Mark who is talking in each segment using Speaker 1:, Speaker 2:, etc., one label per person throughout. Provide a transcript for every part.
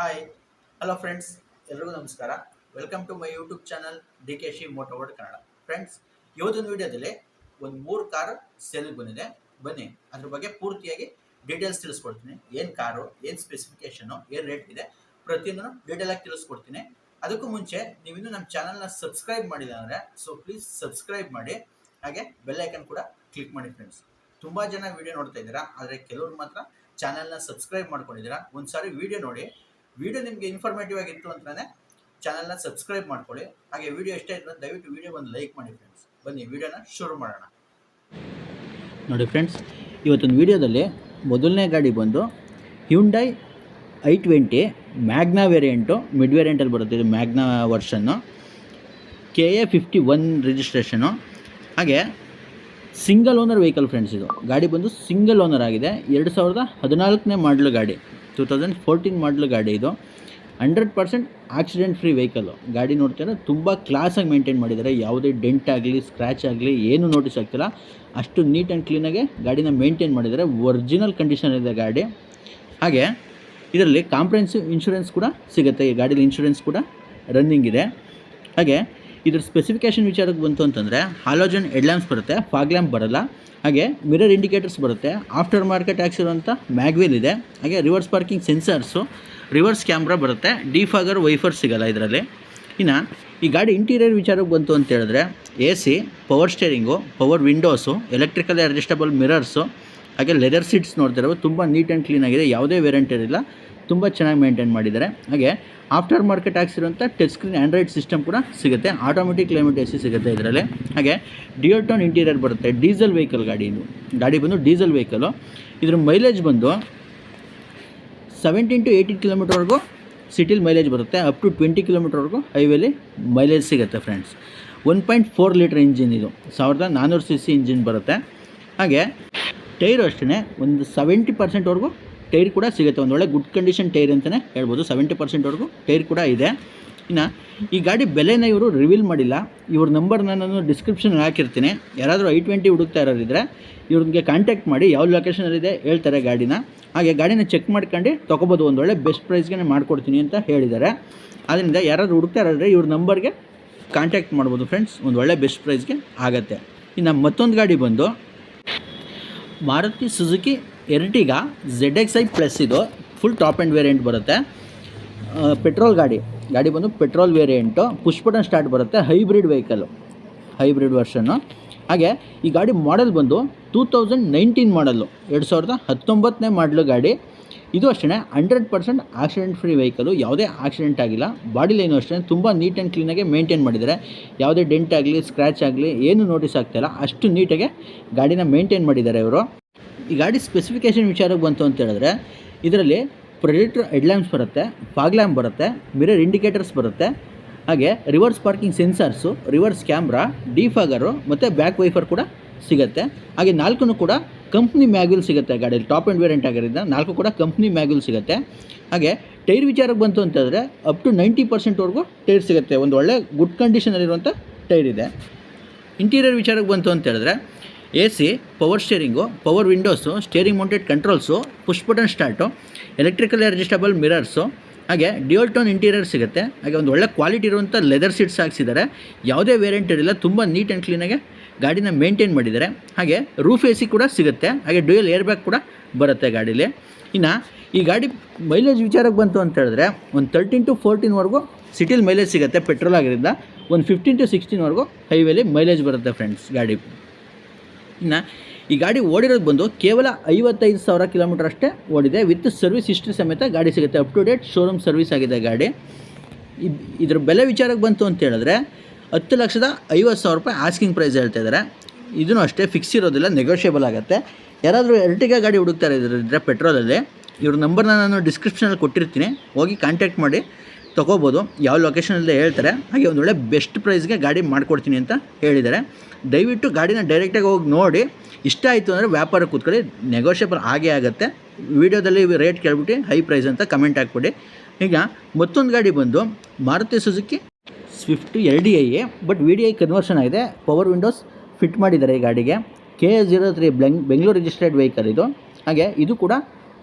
Speaker 1: Hi hello friends ಎಲ್ರಿಗೂ ನಮಸ್ಕಾರ. Welcome to my YouTube channel D K she moto world Kannada friends ಇವತ್ತಿನ ವಿಡಿಯೋದಲ್ಲಿ ಒಂದು ಮೂರು ಕಾರ್ ಸೇಲಿಗೆ ಬಂದಿದೆ. ಬನ್ನಿ, ಅದ್ರ ಬಗ್ಗೆ ಪೂರ್ತಿಯಾಗಿ ಡೀಟೇಲ್ಸ್ ತಿಳಿಸ್ಕೊಡ್ತೀನಿ. ಏನು ಕಾರು ಏನು ಸ್ಪೆಸಿಫಿಕೇಷನು ಏನು ರೇಟ್ ಇದೆ, ಪ್ರತಿಯೊಂದನ್ನು ಡೀಟೇಲ್ ಆಗಿ ತಿಳಿಸ್ಕೊಡ್ತೀನಿ. ಅದಕ್ಕೂ ಮುಂಚೆ ನೀವಿನ್ನೂ ನಮ್ಮ ಚಾನಲ್ನ ಸಬ್ಸ್ಕ್ರೈಬ್ ಮಾಡಿಲ್ಲ ಅಂದರೆ ಸೊ ಪ್ಲೀಸ್ ಸಬ್ಸ್ಕ್ರೈಬ್ ಮಾಡಿ. ಹಾಗೆ ಬೆಲ್ಲೈಕನ್ ಕೂಡ ಕ್ಲಿಕ್ ಮಾಡಿ ಫ್ರೆಂಡ್ಸ್ ತುಂಬ ಜನ ವಿಡಿಯೋ ನೋಡ್ತಾ ಇದ್ದೀರಾ, ಆದರೆ ಕೆಲವರು ಮಾತ್ರ ಚಾನಲ್ನ ಸಬ್ಸ್ಕ್ರೈಬ್ ಮಾಡ್ಕೊಂಡಿದ್ದೀರಾ. ಒಂದು ಸಾರಿ ವಿಡಿಯೋ ನೋಡಿ ವಿಡಿಯೋ ನಿಮಗೆ ಇನ್ಫಾರ್ಮೇಟಿವ್ ಆಗಿತ್ತು ಅಂತಲೇ ಚಾನಲ್ನ ಸಬ್ಸ್ಕ್ರೈಬ್ ಮಾಡ್ಕೊಳ್ಳಿ. ಹಾಗೆ ವಿಡಿಯೋ ಇಷ್ಟ ಇದ್ರೆ ದಯವಿಟ್ಟು ವಿಡಿಯೋ ಒಂದು ಲೈಕ್ ಮಾಡಿ ಫ್ರೆಂಡ್ಸ್ ಬನ್ನಿ, ವಿಡಿಯೋನ ಶುರು ಮಾಡೋಣ. ನೋಡಿ ಫ್ರೆಂಡ್ಸ್ ಇವತ್ತೊಂದು ವಿಡಿಯೋದಲ್ಲಿ ಮೊದಲನೇ ಗಾಡಿ ಬಂದು Hyundai i twenty Magna variant mid ವೇರಿಯಂಟಲ್ಲಿ ಬರುತ್ತೆ. ಇದು Magna version K A fifty one registration ಹಾಗೆ ಸಿಂಗಲ್ ಓನರ್ ವೆಹಿಕಲ್ ಫ್ರೆಂಡ್ಸ್ ಇದು. ಗಾಡಿ ಬಂದು ಸಿಂಗಲ್ ಓನರ್ ಆಗಿದೆ. ಎರಡು ಸಾವಿರದ ಹದಿನಾಲ್ಕನೇ ಮಾಡಲು ಗಾಡಿ. ಟೂ ತೌಸಂಡ್ ಫೋರ್ಟೀನ್ ಮಾಡಲು ಗಾಡಿ ಇದು. Hundred percent accident free vehicle ಗಾಡಿ ನೋಡ್ತಾರೆ, ತುಂಬ ಕ್ಲಾಸಾಗಿ ಮೇಂಟೈನ್ ಮಾಡಿದ್ದಾರೆ. ಯಾವುದೇ ಡೆಂಟ್ ಆಗಲಿ ಸ್ಕ್ರ್ಯಾಚ್ ಆಗಲಿ, ಏನು ನೋಟಿಸ್ ಆಗ್ತಿಲ್ಲ. ಅಷ್ಟು ನೀಟ್ ಆ್ಯಂಡ್ ಕ್ಲೀನಾಗೆ ಗಾಡಿನ ಮೇಂಟೈನ್ ಮಾಡಿದ್ದಾರೆ. ಒರಿಜಿನಲ್ ಕಂಡೀಷನ್ ಇದೆ ಗಾಡಿ. ಹಾಗೆ, ಇದರಲ್ಲಿ ಕಾಂಪ್ರೆನ್ಸಿವ್ ಇನ್ಶೂರೆನ್ಸ್ ಕೂಡ ಸಿಗುತ್ತೆ. ಈ ಗಾಡೀಲಿ ಇನ್ಶೂರೆನ್ಸ್ ಕೂಡ ರನ್ನಿಂಗ್ ಇದೆ. ಹಾಗೆ, ಇದ್ರ ಸ್ಪೆಸಿಫಿಕೇಷನ್ ವಿಚಾರಕ್ಕೆ ಬಂತು ಅಂತಂದರೆ ಹಾಲೋಜನ್ ಹೆಡ್ಲ್ಯಾಂಪ್ಸ್ ಬರುತ್ತೆ. ಫಾಗ್ ಲ್ಯಾಂಪ್ ಬರಲ್ಲ. ಹಾಗೆ ಮಿರರ್ ಇಂಡಿಕೇಟರ್ಸ್ ಬರುತ್ತೆ. ಆಫ್ಟರ್ ಮಾರ್ಕೆಟ್ ಇರುವಂಥ ಮ್ಯಾಗ್ವೀಲ್ ಇದೆ. ಹಾಗೆ reverse parking sensors reverse camera ಬರುತ್ತೆ. ಡಿಫಾಗರ್ ವೈಫರ್ ಸಿಗಲ್ಲ ಇದರಲ್ಲಿ. ಇನ್ನು ಈ ಗಾಡಿ ಇಂಟೀರಿಯರ್ ವಿಚಾರಕ್ಕೆ ಬಂತು ಅಂತ ಹೇಳಿದ್ರೆ A C power steering power windows electrical adjustable mirrors ಹಾಗೆ ಲೆದರ್ ಸೀಟ್ಸ್ ನೋಡ್ತಿರೋದು ತುಂಬ ನೀಟ್ ಆ್ಯಂಡ್ ಕ್ಲೀನ್ ಆಗಿದೆ. ಯಾವುದೇ ವೇರೆಂಟ್ ಇರಲಿಲ್ಲ ತುಂಬ ಚೆನ್ನಾಗಿ ಮೇಂಟೈನ್ ಮಾಡಿದ್ದಾರೆ. ಹಾಗೆ ಆಫ್ಟರ್ ಮಾರ್ಕೆಟ್ ಹಾಕ್ಸಿರುವಂಥ ಟಚ್ ಸ್ಕ್ರೀನ್ ಆ್ಯಂಡ್ರಾಯ್ಡ್ ಸಿಸ್ಟಮ್ ಕೂಡ ಸಿಗುತ್ತೆ. ಆಟೋಮೆಟಿಕ್ ಕ್ಲೈಮೇಟ್ ಎ ಸಿ ಸಿಗುತ್ತೆ ಇದರಲ್ಲಿ. ಹಾಗೆ ಡಿಯೋಟೋನ್ ಇಂಟೀರಿಯರ್ ಬರುತ್ತೆ. ಡೀಸೆಲ್ ವೆಹಿಕಲ್ ಗಾಡಿ ಇದು. ಗಾಡಿ ಬಂದು ಡೀಸೆಲ್ ವೆಹಿಕಲು ಇದ್ರ ಮೈಲೇಜ್ ಬಂದು ಸೆವೆಂಟೀನ್ ಟು ಏಯ್ಟೀನ್ ಕಿಲೋಮೀಟರ್ವರೆಗೂ ಸಿಟಿಲಿ ಮೈಲೇಜ್ ಬರುತ್ತೆ. ಅಪ್ ಟು ಟ್ವೆಂಟಿ ಕಿಲೋಮೀಟರ್ವರೆಗೂ ಹೈವೇಲಿ ಮೈಲೇಜ್ ಸಿಗುತ್ತೆ friends one point four litre engine ಇದು. ಸಾವಿರದ ನಾನ್ನೂರು ಸಿ ಸಿ ಇಂಜಿನ್ ಬರುತ್ತೆ. ಹಾಗೆ ಟೈರು ಅಷ್ಟೇ ಒಂದು ಸೆವೆಂಟಿ ಪರ್ಸೆಂಟ್ವರೆಗೂ ಟೈರ್ ಕೂಡ ಸಿಗುತ್ತೆ. ಒಂದು ಒಳ್ಳೆ ಗುಡ್ ಕಂಡೀಷನ್ ಟೈರ್ ಅಂತಲೇ ಹೇಳ್ಬೋದು. ಸೆವೆಂಟಿ ಪರ್ಸೆಂಟ್ವರೆಗೂ ಟೈರ್ ಕೂಡ ಇದೆ. ಇನ್ನು ಈ ಗಾಡಿ ಬೆಲೆನ ಇವರು ರಿವೀಲ್ ಮಾಡಿಲ್ಲ. ಇವ್ರ ನಂಬರ್ನ ನಾನು ಡಿಸ್ಕ್ರಿಪ್ಷನ್ಗೆ ಹಾಕಿರ್ತೀನಿ. ಯಾರಾದರೂ ಐ ಟ್ವೆಂಟಿ ಹುಡುಕ್ತಾ ಇರೋರಿದ್ರೆ ಇವ್ರಿಗೆ ಕಾಂಟ್ಯಾಕ್ಟ್ ಮಾಡಿ ಯಾವ ಲೊಕೇಶನಲ್ಲಿದೆ ಹೇಳ್ತಾರೆ ಗಾಡಿನ. ಹಾಗೆ ಗಾಡಿನ ಚೆಕ್ ಮಾಡ್ಕೊಂಡು ತೊಗೋಬೋದು. ಒಂದು ಒಳ್ಳೆ ಬೆಸ್ಟ್ ಪ್ರೈಸ್ಗೆ ಮಾಡಿಕೊಡ್ತೀನಿ ಅಂತ ಹೇಳಿದ್ದಾರೆ. ಆದ್ದರಿಂದ ಯಾರಾದರೂ ಹುಡುಕ್ತಾ ಇರೋದ್ರೆ ಇವ್ರ ನಂಬರ್ಗೆ ಕಾಂಟ್ಯಾಕ್ಟ್ ಮಾಡ್ಬೋದು ಫ್ರೆಂಡ್ಸ್ ಒಂದು ಒಳ್ಳೆ ಬೆಸ್ಟ್ ಪ್ರೈಸ್ಗೆ ಆಗುತ್ತೆ. ಇನ್ನು ಮತ್ತೊಂದು ಗಾಡಿ ಬಂದು Maruti Suzuki Ertiga Z X I plus ಇದು ಫುಲ್ ಟಾಪ್ ಆ್ಯಂಡ್ ವೇರಿಯಂಟ್ ಬರುತ್ತೆ. ಪೆಟ್ರೋಲ್ ಗಾಡಿ. ಗಾಡಿ ಬಂದು ಪೆಟ್ರೋಲ್ ವೇರಿಯಂಟು ಪುಷ್ ಸ್ಟಾರ್ಟ್ ಬರುತ್ತೆ ಹೈಬ್ರಿಡ್ ವೆಹಿಕಲ್ಲು ಹೈಬ್ರಿಡ್ ವರ್ಷನ್ನು ಹಾಗೆ ಈ ಗಾಡಿ ಮಾಡೆಲ್ ಬಂದು ಟೂ ತೌಸಂಡ್ ನೈನ್ಟೀನ್ ಮಾಡಲ್ಲು ಎರಡು ಸಾವಿರದ ಹತ್ತೊಂಬತ್ತನೇ ಮಾಡಲು ಗಾಡಿ. ಇದು ಅಷ್ಟೇ hundred percent accident free vehicle ಯಾವುದೇ ಆಕ್ಸಿಡೆಂಟ್ ಆಗಿಲ್ಲ. ಬಾಡಿ ಲೈನು ಅಷ್ಟೇ, ತುಂಬ ನೀಟ್ ಆ್ಯಂಡ್ ಕ್ಲೀನಾಗೆ ಮೇಂಟೈನ್ ಮಾಡಿದ್ದಾರೆ. ಯಾವುದೇ ಡೆಂಟ್ ಆಗಲಿ ಸ್ಕ್ರ್ಯಾಚ್ ಆಗಲಿ, ಏನು ನೋಟಿಸ್ ಆಗ್ತಾಯಿಲ್ಲ ಅಷ್ಟು ನೀಟಾಗೆ ಗಾಡಿನ ಮೇಂಟೈನ್ ಮಾಡಿದ್ದಾರೆ ಇವರು. ಈ ಗಾಡಿ ಸ್ಪೆಸಿಫಿಕೇಷನ್ ವಿಚಾರಕ್ಕೆ ಬಂತು ಅಂತ ಹೇಳಿದ್ರೆ, ಇದರಲ್ಲಿ ಪ್ರೊಜೆಕ್ಟರ್ ಹೆಡ್ಲ್ಯಾಂಪ್ಸ್ ಬರುತ್ತೆ ಫಾಗ್ ಲ್ಯಾಂಪ್ ಬರುತ್ತೆ ಮಿರರ್ ಇಂಡಿಕೇಟರ್ಸ್ ಬರುತ್ತೆ, ಹಾಗೆ reverse parking sensors reverse camera defogger ಮತ್ತು ಬ್ಯಾಕ್ ವೈಫರ್ ಕೂಡ ಸಿಗುತ್ತೆ. ಹಾಗೆ ನಾಲ್ಕು ಕೂಡ ಕಂಪ್ನಿ ಮ್ಯಾಗ್ಯೂಲ್ ಸಿಗುತ್ತೆ ಗಾಡಿಯಲ್ಲಿ. ಟಾಪ್ ಆ್ಯಂಡ್ ವೇರಿಯಂಟ್ ಆಗಿರೋದ್ರಿಂದ ನಾಲ್ಕು ಕೂಡ ಕಂಪ್ನಿ ಮ್ಯಾಗ್ಯೂಲ್ ಸಿಗುತ್ತೆ. ಹಾಗೆ ಟೈರ್ ವಿಚಾರಕ್ಕೆ ಬಂತು ಅಂತಂದರೆ ಅಪ್ ಟು ನೈಂಟಿ ಪರ್ಸೆಂಟ್ವರೆಗೂ ಟೈರ್ ಸಿಗುತ್ತೆ. ಒಂದು ಒಳ್ಳೆ ಗುಡ್ ಕಂಡೀಷನಲ್ಲಿರುವಂಥ ಟೈರ್ ಇದೆ. ಇಂಟೀರಿಯರ್ ವಿಚಾರಕ್ಕೆ ಬಂತು ಅಂತ ಹೇಳಿದ್ರೆ A C power steering power windows steering mounted controls push button start electrical adjustable mirrors ಹಾಗೆ ಡ್ಯೂಯಲ್ ಟೋನ್ ಇಂಟೀರಿಯರ್ ಸಿಗುತ್ತೆ. ಹಾಗೆ ಒಂದು ಒಳ್ಳೆ ಕ್ವಾಲಿಟಿ ಇರುವಂಥ ಲೆದರ್ ಸೀಟ್ಸ್ ಹಾಕ್ಸಿದ್ದಾರೆ. ಯಾವುದೇ ವೇರಿಯಂಟ್ ಇರಲಿಲ್ಲ, ತುಂಬ ನೀಟ್ ಆ್ಯಂಡ್ ಕ್ಲೀನಾಗೆ ಗಾಡಿನ ಮೇಂಟೈನ್ ಮಾಡಿದ್ದಾರೆ. ಹಾಗೆ ರೂಫ್ ಎ ಸಿ ಕೂಡ ಸಿಗುತ್ತೆ. ಹಾಗೆ ಡ್ಯೂಯಲ್ ಏರ್ ಬ್ಯಾಗ್ ಕೂಡ ಬರುತ್ತೆ ಗಾಡೀಲಿ. ಇನ್ನು ಈ ಗಾಡಿ ಮೈಲೇಜ್ ವಿಚಾರಕ್ಕೆ ಬಂತು ಅಂತ ಹೇಳಿದ್ರೆ, ಒಂದು ತರ್ಟೀನ್ ಟು ಫೋರ್ಟೀನ್ವರೆಗೂ ಸಿಟಿಲಿ ಮೈಲೇಜ್ ಸಿಗುತ್ತೆ ಪೆಟ್ರೋಲ್ ಆಗಿರೋದ್ರಿಂದ. ಒಂದು ಫಿಫ್ಟೀನ್ ಟು ಸಿಕ್ಸ್ಟೀನ್ವರೆಗೂ ಹೈವೇಲಿ ಮೈಲೇಜ್ ಬರುತ್ತೆ ಫ್ರೆಂಡ್ಸ್ ಗಾಡಿ. ಇನ್ನು ಈ ಗಾಡಿ ಓಡಿರೋದು ಬಂದು ಕೇವಲ ಐವತ್ತೈದು ಸಾವಿರ ಕಿಲೋಮೀಟರ್ ಅಷ್ಟೇ ಓಡಿದೆ. ವಿತ್ ಸರ್ವಿಸ್ ಹಿಸ್ಟ್ರಿ ಸಮೇತ ಗಾಡಿ ಸಿಗುತ್ತೆ. Up to date showroom service ಆಗಿದೆ ಗಾಡಿ. ಇದ್- ಇದ್ರ ಬೆಲೆ ವಿಚಾರಕ್ಕೆ ಬಂತು ಅಂತ ಹೇಳಿದ್ರೆ ಹತ್ತು ಲಕ್ಷದ ಐವತ್ತು ಸಾವಿರ ರೂಪಾಯಿ ಆಸ್ಕಿಂಗ್ ಪ್ರೈಸ್ ಹೇಳ್ತಾ ಇದ್ದಾರೆ ಇದೂ ಅಷ್ಟೇ ಫಿಕ್ಸ್ ಇರೋದಿಲ್ಲ ನೆಗೋಷಿಯೇಬಲ್ ಆಗುತ್ತೆ. ಯಾರಾದರೂ ಎರ್ಟಿಗಾ ಗಾಡಿ ಹುಡುಕ್ತಾರೆ ಇದ್ರೆ ಪೆಟ್ರೋಲಲ್ಲಿ ಇವ್ರ ನಂಬರ್ನ ನಾನು ಡಿಸ್ಕ್ರಿಪ್ಷನಲ್ಲಿ ಕೊಟ್ಟಿರ್ತೀನಿ. ಹೋಗಿ ಕಾಂಟ್ಯಾಕ್ಟ್ ಮಾಡಿ. ತೊಗೋಬೋದು. ಯಾವ ಲೊಕೇಶನಲ್ಲೇ ಹೇಳ್ತಾರೆ. ಹಾಗೆ ಒಂದು ಒಳ್ಳೆ ಬೆಸ್ಟ್ ಪ್ರೈಸ್ಗೆ ಗಾಡಿ ಮಾಡಿಕೊಡ್ತೀನಿ ಅಂತ ಹೇಳಿದ್ದಾರೆ. ದಯವಿಟ್ಟು ಗಾಡಿನ ಡೈರೆಕ್ಟಾಗಿ ಹೋಗಿ ನೋಡಿ. ಇಷ್ಟ ಆಯಿತು ಅಂದರೆ ವ್ಯಾಪಾರ ಕೂತ್ಕೊಳ್ಳಿ. ನೆಗೋಷಿಯೇಬಲ್ ಆಗೇ ಆಗುತ್ತೆ. ವಿಡಿಯೋದಲ್ಲಿ ರೇಟ್ ಕೇಳ್ಬಿಟ್ಟು ಹೈ ಪ್ರೈಸ್ ಅಂತ ಕಮೆಂಟ್ ಹಾಕ್ಬಿಡಿ. ಈಗ ಮತ್ತೊಂದು ಗಾಡಿ ಬಂದು Maruti Suzuki Swift L D I A but V D I conversion ಆಗಿದೆ. ಪವರ್ ವಿಂಡೋಸ್ ಫಿಟ್ ಮಾಡಿದ್ದಾರೆ ಈ ಗಾಡಿಗೆ. ಕೆ ಎ ಜೀರೋ ತ್ರೀ ಬೆಂಗ್ ಬೆಂಗಳೂರು ರಿಜಿಸ್ಟರ್ಡ್ ವೆಹಿಕಲ್ ಇದು. ಹಾಗೆ ಇದು ಕೂಡ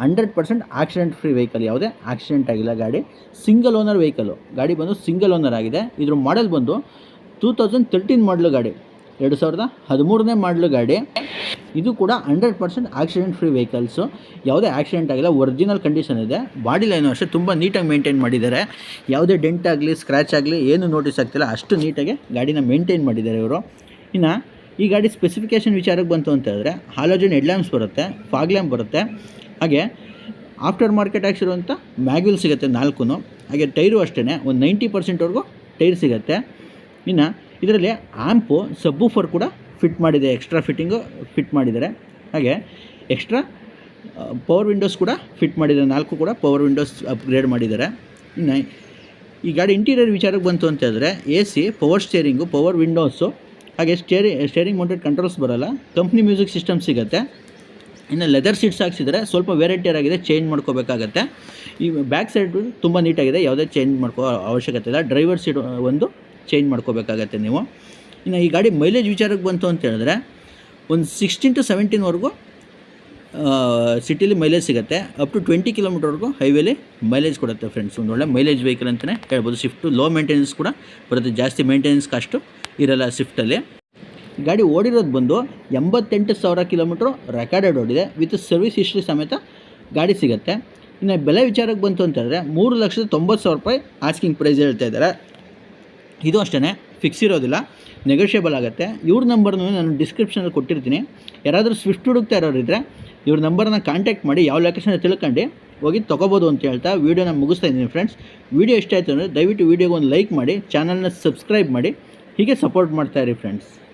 Speaker 1: hundred percent accident free vehicle, ಯಾವುದೇ ಆಕ್ಸಿಡೆಂಟ್ ಆಗಿಲ್ಲ ಗಾಡಿ. ಸಿಂಗಲ್ ಓನರ್ ವೆಹಿಕಲು ಗಾಡಿ ಬಂದು ಸಿಂಗಲ್ ಓನರ್ ಆಗಿದೆ. ಇದ್ರ ಮಾಡೆಲ್ ಬಂದು ಟೂ ತೌಸಂಡ್ ತರ್ಟೀನ್ ಮಾಡಲು ಗಾಡಿ, ಎರಡು ಸಾವಿರದ ಹದಿಮೂರನೇ ಮಾಡಲು ಗಾಡಿ. ಇದು ಕೂಡ hundred percent accident free vehicles ಯಾವುದೇ ಆಕ್ಸಿಡೆಂಟ್ ಆಗಿಲ್ಲ ಒರಿಜಿನಲ್ ಕಂಡೀಷನ್ ಇದೆ. ಬಾಡಿ ಲೈನು ಅಷ್ಟೇ ತುಂಬ ನೀಟಾಗಿ ಮೇಂಟೈನ್ ಮಾಡಿದ್ದಾರೆ. ಯಾವುದೇ ಡೆಂಟ್ ಆಗಲಿ ಸ್ಕ್ರ್ಯಾಚ್ ಆಗಲಿ, ಏನು ನೋಟಿಸ್ ಆಗ್ತಿಲ್ಲ. ಅಷ್ಟು ನೀಟಾಗಿ ಗಾಡಿನ ಮೇಂಟೈನ್ ಮಾಡಿದ್ದಾರೆ ಇವರು. ಇನ್ನು ಈ ಗಾಡಿ ಸ್ಪೆಸಿಫಿಕೇಷನ್ ವಿಚಾರಕ್ಕೆ ಬಂತು ಅಂತ ಹೇಳಿದ್ರೆ ಹಾಲೋಜನ್ ಹೆಡ್ಲ್ಯಾಂಪ್ಸ್ ಬರುತ್ತೆ ಫಾಗ್ ಲ್ಯಾಂಪ್ ಬರುತ್ತೆ. ಹಾಗೆ ಆಫ್ಟರ್ ಮಾರ್ಕೆಟ್ ಹಾಕ್ಸಿರುವಂಥ ಮ್ಯಾಗ್ವಿಲ್ ಸಿಗುತ್ತೆ ನಾಲ್ಕು ಹಾಗೆ ಟೈರು ಅಷ್ಟೇ ಒಂದು ನೈಂಟಿ ಪರ್ಸೆಂಟ್ವರೆಗೂ ಟೈರ್ ಸಿಗುತ್ತೆ. ಇನ್ನು ಇದರಲ್ಲಿ ಆ್ಯಂಪು ಸಬ್ಬೂಫರ್ ಕೂಡ ಫಿಟ್ ಮಾಡಿದೆ ಎಕ್ಸ್ಟ್ರಾ ಫಿಟ್ಟಿಂಗು ಫಿಟ್ ಮಾಡಿದ್ದಾರೆ. ಹಾಗೆ ಎಕ್ಸ್ಟ್ರಾ ಪವರ್ ವಿಂಡೋಸ್ ಕೂಡ ಫಿಟ್ ಮಾಡಿದ್ದಾರೆ, ನಾಲ್ಕು ಕೂಡ ಪವರ್ ವಿಂಡೋಸ್ ಅಪ್ಗ್ರೇಡ್ ಮಾಡಿದ್ದಾರೆ. ಇನ್ನು ಈ ಗಾಡಿ ಇಂಟೀರಿಯರ್ ವಿಚಾರಕ್ಕೆ ಬಂತು ಅಂತ ಹೇಳಿದ್ರೆ A C power steering power windows ಹಾಗೆ ಸ್ಟೇರಿ ಸ್ಟೇರಿಂಗ್ ಮೌಂಟೆಡ್ ಕಂಟ್ರೋಲ್ಸ್ ಬರೋಲ್ಲ. ಕಂಪ್ನಿ ಮ್ಯೂಸಿಕ್ ಸಿಸ್ಟಮ್ ಸಿಗುತ್ತೆ. ಇನ್ನು ಲೆದರ್ ಸೀಟ್ಸ್ ಹಾಕ್ಸಿದ್ರೆ ಸ್ವಲ್ಪ ವೆರೈಟಿಯರ್ ಆಗಿದೆ ಚೇಂಜ್ ಮಾಡ್ಕೋಬೇಕಾಗತ್ತೆ. ಈ ಬ್ಯಾಕ್ ಸೈಡ್ ತುಂಬ ನೀಟಾಗಿದೆ ಯಾವುದೇ ಚೇಂಜ್ ಮಾಡ್ಕೋ ಅವಶ್ಯಕತೆ ಇಲ್ಲ. ಡ್ರೈವರ್ ಸೀಟ್ ಒಂದು ಚೇಂಜ್ ಮಾಡ್ಕೋಬೇಕಾಗತ್ತೆ ನೀವು. ಇನ್ನು ಈ ಗಾಡಿ ಮೈಲೇಜ್ ವಿಚಾರಕ್ಕೆ ಬಂತು ಅಂತ ಹೇಳಿದ್ರೆ, ಒಂದು ಸಿಕ್ಸ್ಟೀನ್ ಟು ಸೆವೆಂಟೀನ್ವರೆಗೂ ಸಿಟಿಲಿ ಮೈಲೇಜ್ ಸಿಗುತ್ತೆ. ಅಪ್ ಟು ಟ್ವೆಂಟಿ ಕಿಲೋಮೀಟರ್ವರೆಗೂ ಹೈವೇಲಿ ಮೈಲೇಜ್ ಕೊಡುತ್ತೆ ಫ್ರೆಂಡ್ಸ್ ಒಂದು ಒಳ್ಳೆ ಮೈಲೇಜ್ ವೆಹಿಕಲ್ ಅಂತಲೇ ಹೇಳ್ಬೋದು. ಸ್ವಿಫ್ಟು ಲೋ ಮೇಂಟೆನೆನ್ಸ್ ಕೂಡ ಬರುತ್ತೆ. ಜಾಸ್ತಿ ಮೇಂಟೆನೆನ್ಸ್ ಕಾಸ್ಟು ಇರಲ್ಲ ಸ್ವಿಫ್ಟಲ್ಲಿ ಗಾಡಿ ಓಡಿರೋದು ಬಂದು ಎಂಬತ್ತೆಂಟು ಸಾವಿರ ಕಿಲೋಮೀಟ್ರು ರೆಕಾರ್ಡೆಡ್ ಓಡಿದೆ. ವಿತ್ ಸರ್ವಿಸ್ ಹಿಸ್ಟ್ರಿ ಸಮೇತ ಗಾಡಿ ಸಿಗುತ್ತೆ. ಇನ್ನು ಬೆಲೆ ವಿಚಾರಕ್ಕೆ ಬಂತು ಅಂತಂದರೆ ಮೂರು ಲಕ್ಷದ ತೊಂಬತ್ತು ಸಾವಿರ ರೂಪಾಯಿ ಆಸ್ಕಿಂಗ್ ಪ್ರೈಸ್ ಹೇಳ್ತಾ ಇದ್ದಾರೆ. ಇದು ಅಷ್ಟೇ ಫಿಕ್ಸ್ ಇರೋದಿಲ್ಲ ನೆಗೋಷಿಯಬಲ್ ಆಗುತ್ತೆ. ಇವ್ರ ನಂಬರ್ನೂ ನಾನು ಡಿಸ್ಕ್ರಿಪ್ಷನಲ್ಲಿ ಕೊಟ್ಟಿರ್ತೀನಿ. ಯಾರಾದರೂ ಸ್ವಿಫ್ಟ್ ಹುಡುಕ್ತಾ ಇರೋರು ಇದ್ದರೆ ಇವ್ರ ನಂಬರ್ನ ಕಾಂಟ್ಯಾಕ್ಟ್ ಮಾಡಿ, ಯಾವ ಲೊಕೇಶನ್ ತಿಳ್ಕೊಂಡು, ಹೋಗಿ ತೊಗೋಬೋದು ಅಂತ ಹೇಳ್ತಾ ವೀಡಿಯೋನ ಮುಗಿಸ್ತಾ ಇದ್ದೀನಿ ಫ್ರೆಂಡ್ಸ್ ವೀಡಿಯೋ ಇಷ್ಟ ಆಯಿತು ಅಂದರೆ ದಯವಿಟ್ಟು ವೀಡಿಯೋಗೆ ಒಂದು ಲೈಕ್ ಮಾಡಿ ಚಾನಲ್ನ ಸಬ್ಸ್ಕ್ರೈಬ್ ಮಾಡಿ, ಹೀಗೆ ಸಪೋರ್ಟ್ ಮಾಡ್ತಾಯಿರಿ ಫ್ರೆಂಡ್ಸ್